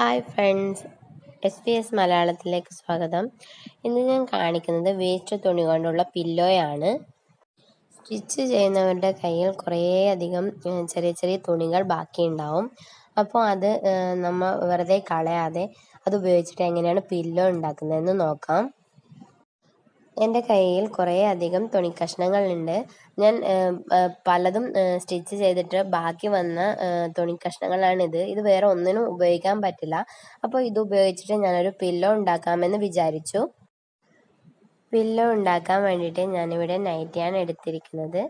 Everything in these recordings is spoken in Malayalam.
Hi friends S P S മലയാളത്തിലേക്ക് സ്വാഗതം. ഇന്ന് ഞാൻ കാണിക്കുന്നത് വേസ്റ്റ് തുണി കൊണ്ടുള്ള പില്ലോയാണ്. സ്റ്റിച്ച് ചെയ്യുന്നവരുടെ കയ്യിൽ കുറേ അധികം ചെറിയ ചെറിയ തുണികൾ ബാക്കിയുണ്ടാവും. അപ്പോൾ അത് നമ്മൾ വെറുതെ കളയാതെ അത് ഉപയോഗിച്ചിട്ട് എങ്ങനെയാണ് പില്ലോ ഉണ്ടാക്കുന്നതെന്ന് നോക്കാം. എന്റെ കയ്യിൽ കുറേ അധികം തുണി കഷ്ണങ്ങളുണ്ട്. ഞാൻ പലതും സ്റ്റിച്ച് ചെയ്തിട്ട് ബാക്കി വന്ന തുണിക്കഷ്ണങ്ങളാണിത് തുണി കഷ്ണങ്ങളാണിത്. ഇത് വേറെ ഒന്നിനും ഉപയോഗിക്കാൻ പറ്റില്ല. അപ്പോൾ ഇത് ഉപയോഗിച്ചിട്ട് ഞാനൊരു പില്ലോ ഉണ്ടാക്കാമെന്ന് വിചാരിച്ചു. പില്ലോ ഉണ്ടാക്കാൻ വേണ്ടിയിട്ട് ഞാനിവിടെ നൈറ്റിയാണ് എടുത്തിരിക്കുന്നത്.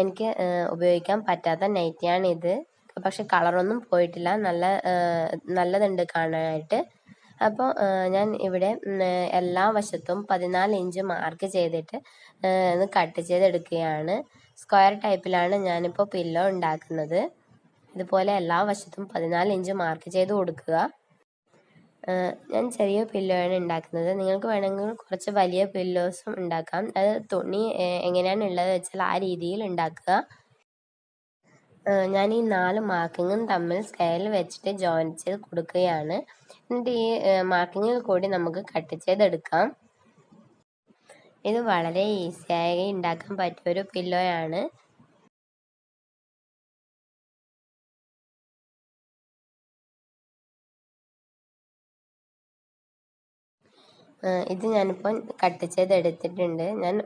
എനിക്ക് ഉപയോഗിക്കാൻ പറ്റാത്ത നൈറ്റിയാണിത് പക്ഷെ കളറൊന്നും പോയിട്ടില്ല. നല്ല നല്ലതുണ്ട് കാണാനായിട്ട്. അപ്പോൾ ഞാൻ ഇവിടെ എല്ലാ വശത്തും പതിനാല് ഇഞ്ച് മാർക്ക് ചെയ്തിട്ട് കട്ട് ചെയ്തെടുക്കുകയാണ്. സ്ക്വയർ ടൈപ്പിലാണ് ഞാനിപ്പോൾ പില്ലോ ഉണ്ടാക്കുന്നത്. ഇതുപോലെ എല്ലാ വശത്തും പതിനാല് ഇഞ്ച് മാർക്ക് ചെയ്ത് കൊടുക്കുക. ഞാൻ ചെറിയ പില്ലോയാണ് ഉണ്ടാക്കുന്നത്. നിങ്ങൾക്ക് വേണമെങ്കിൽ കുറച്ച് വലിയ പില്ലോസും ഉണ്ടാക്കാം. അത് തുണി എങ്ങനെയാണ് ഉള്ളത് വെച്ചാൽ ആ രീതിയിൽ ഉണ്ടാക്കുക. ഞാൻ ഈ നാല് മാർക്കിങ്ങും തമ്മിൽ സ്കെയിൽ വെച്ചിട്ട് ജോയിൻ ചെയ്ത് കൊടുക്കുകയാണ്. എന്നിട്ട് ഈ മാർക്കിങ്ങിൽ കൂടി നമുക്ക് കട്ട് ചെയ്തെടുക്കാം. ഇത് വളരെ ഈസിയായി ഉണ്ടാക്കാൻ പറ്റിയ ഒരു പില്ലോയാണ് ഇത് ഞാനിപ്പോൾ കട്ട് ചെയ്ത് എടുത്തിട്ടുണ്ട് ഞാൻ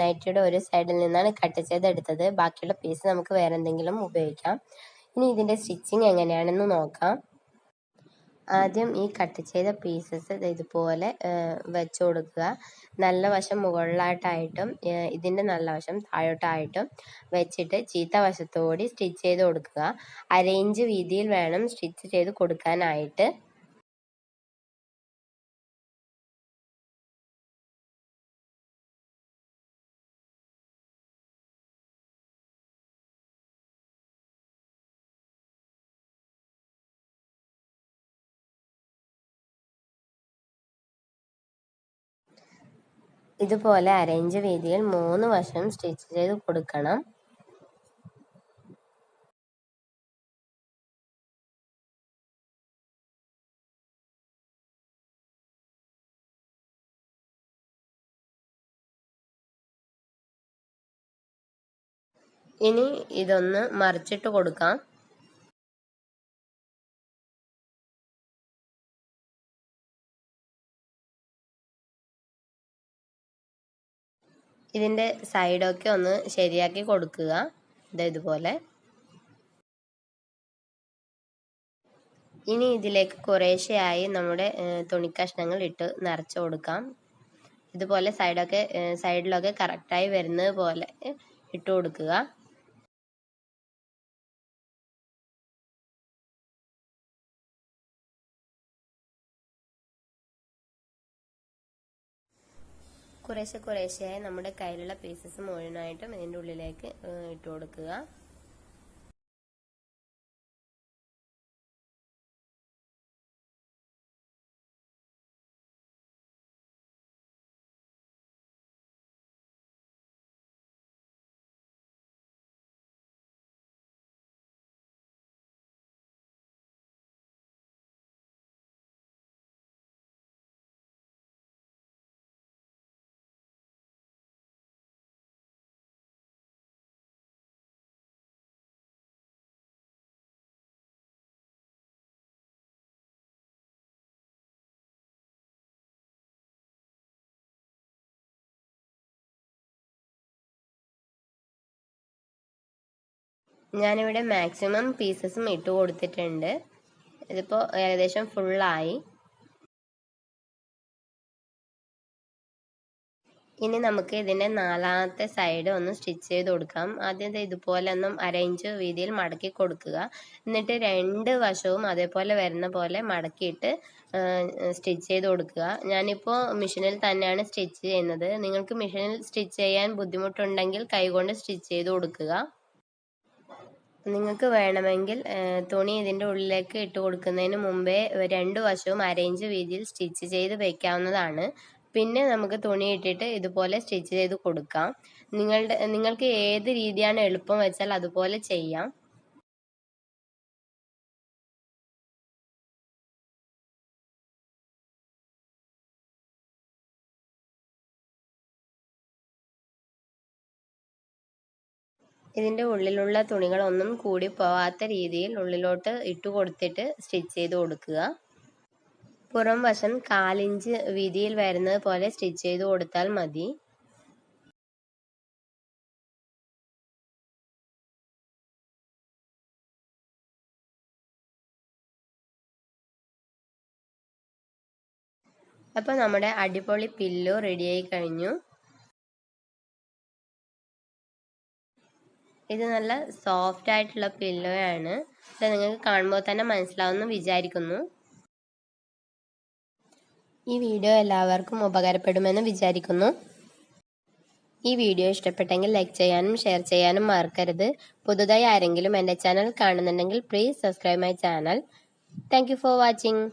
നൈറ്റിയുടെ ഒരു സൈഡിൽ നിന്നാണ് കട്ട് ചെയ്ത് എടുത്തത് ബാക്കിയുള്ള പീസ് നമുക്ക് വേറെ എന്തെങ്കിലും ഉപയോഗിക്കാം. ഇനി ഇതിന്റെ സ്റ്റിച്ചിങ് എങ്ങനെയാണെന്ന് നോക്കാം. ആദ്യം ഈ കട്ട് ചെയ്ത പീസസ് ഇതുപോലെ വെച്ച് കൊടുക്കുക. നല്ല വശം മുകളിലായിട്ടായിട്ടും ഇതിന്റെ നല്ല വശം താഴോട്ടായിട്ടും വെച്ചിട്ട് ചീത്ത വശത്തോടി സ്റ്റിച്ച് ചെയ്ത് കൊടുക്കുക. അര ഇഞ്ച് വീതിയിൽ വേണം സ്റ്റിച്ച് ചെയ്ത് കൊടുക്കാനായിട്ട്. ഇതുപോലെ അരയിഞ്ച് വീതിയിൽ മൂന്ന് വശം സ്റ്റിച്ച് ചെയ്ത് കൊടുക്കണം. ഇനി ഇതൊന്ന് മറിച്ചിട്ട് കൊടുക്കാം. ഇതിന്റെ സൈഡൊക്കെ ഒന്ന് ശരിയാക്കി കൊടുക്കുക. ഇതാ ഇതുപോലെ. ഇനി ഇതിലേക്ക് കുറേശ്ശെയായി നമ്മുടെ തുണി തുണിക്കഷ്ണങ്ങൾ ഇട്ട് നിറച്ച് കൊടുക്കാം. ഇതുപോലെ സൈഡൊക്കെ സൈഡിലൊക്കെ കറക്റ്റായി വരുന്നത് പോലെ ഇട്ട് കൊടുക്കുക. കുറേശ്ശെ കുറേശ്ശെയായി നമ്മുടെ കയ്യിലുള്ള പീസസ് മുഴുവനായിട്ടും ഇതിന്റെ ഉള്ളിലേക്ക് ഇട്ട് കൊടുക്കുക ഞാനിവിടെ മാക്സിമം പീസസും ഇട്ട് കൊടുത്തിട്ടുണ്ട്. ഇതിപ്പോൾ ഏകദേശം ഫുള്ളായി ഇനി നമുക്ക് ഇതിന്റെ നാലാമത്തെ സൈഡ് ഒന്ന് സ്റ്റിച്ച് ചെയ്ത് കൊടുക്കാം. ആദ്യം ഇതുപോലെ ഒന്നും അരയിഞ്ച് വീതിയിൽ മടക്കി കൊടുക്കുക. എന്നിട്ട് രണ്ട് വശവും അതേപോലെ വരുന്ന പോലെ മടക്കിയിട്ട് സ്റ്റിച്ച് ചെയ്ത് കൊടുക്കുക. ഞാനിപ്പോൾ മെഷീനിൽ തന്നെയാണ് സ്റ്റിച്ച് ചെയ്യുന്നത്. നിങ്ങൾക്ക് മെഷീനിൽ സ്റ്റിച്ച് ചെയ്യാൻ ബുദ്ധിമുട്ടുണ്ടെങ്കിൽ കൈകൊണ്ട് സ്റ്റിച്ച് ചെയ്ത് കൊടുക്കുക. നിങ്ങൾക്ക് വേണമെങ്കിൽ തുണി ഇതിന്റെ ഉള്ളിലേക്ക് ഇട്ട് കൊടുക്കുന്നതിന് മുമ്പേ രണ്ട് വശവും അരയിഞ്ച് വീതിയിൽ സ്റ്റിച്ച് ചെയ്ത് വയ്ക്കാവുന്നതാണ് പിന്നെ നമുക്ക് തുണി ഇട്ടിട്ട് ഇതുപോലെ സ്റ്റിച്ച് ചെയ്ത് കൊടുക്കാം. നിങ്ങളുടെ നിങ്ങൾക്ക് ഏത് രീതിയാണ് എളുപ്പം വെച്ചാൽ അതുപോലെ ചെയ്യാം. ഇതിന്റെ ഉള്ളിലുള്ള തുണികളൊന്നും കൂടി പോവാത്ത രീതിയിൽ ഉള്ളിലോട്ട് ഇട്ട് കൊടുത്തിട്ട് സ്റ്റിച്ച് ചെയ്ത് കൊടുക്കുക. പുറം വശം കാലിഞ്ച് വീതിയിൽ വരുന്നത് പോലെ സ്റ്റിച്ച് ചെയ്ത് കൊടുത്താൽ മതി. അപ്പോൾ നമ്മുടെ അടിപൊളി പില്ലോ റെഡിയായി കഴിഞ്ഞു. ഇത് നല്ല സോഫ്റ്റ് ആയിട്ടുള്ള പില്ലോയാണ് ഇത് നിങ്ങൾക്ക് കാണുമ്പോൾ തന്നെ മനസ്സിലാവുമെന്ന് വിചാരിക്കുന്നു. ഈ വീഡിയോ എല്ലാവർക്കും ഉപകാരപ്പെടുമെന്ന് വിചാരിക്കുന്നു. ഈ വീഡിയോ ഇഷ്ടപ്പെട്ടെങ്കിൽ ലൈക്ക് ചെയ്യാനും ഷെയർ ചെയ്യാനും മറക്കരുത്. പുതുതായി ആരെങ്കിലും എന്റെ ചാനൽ കാണുന്നുണ്ടെങ്കിൽ please subscribe my channel thank for watching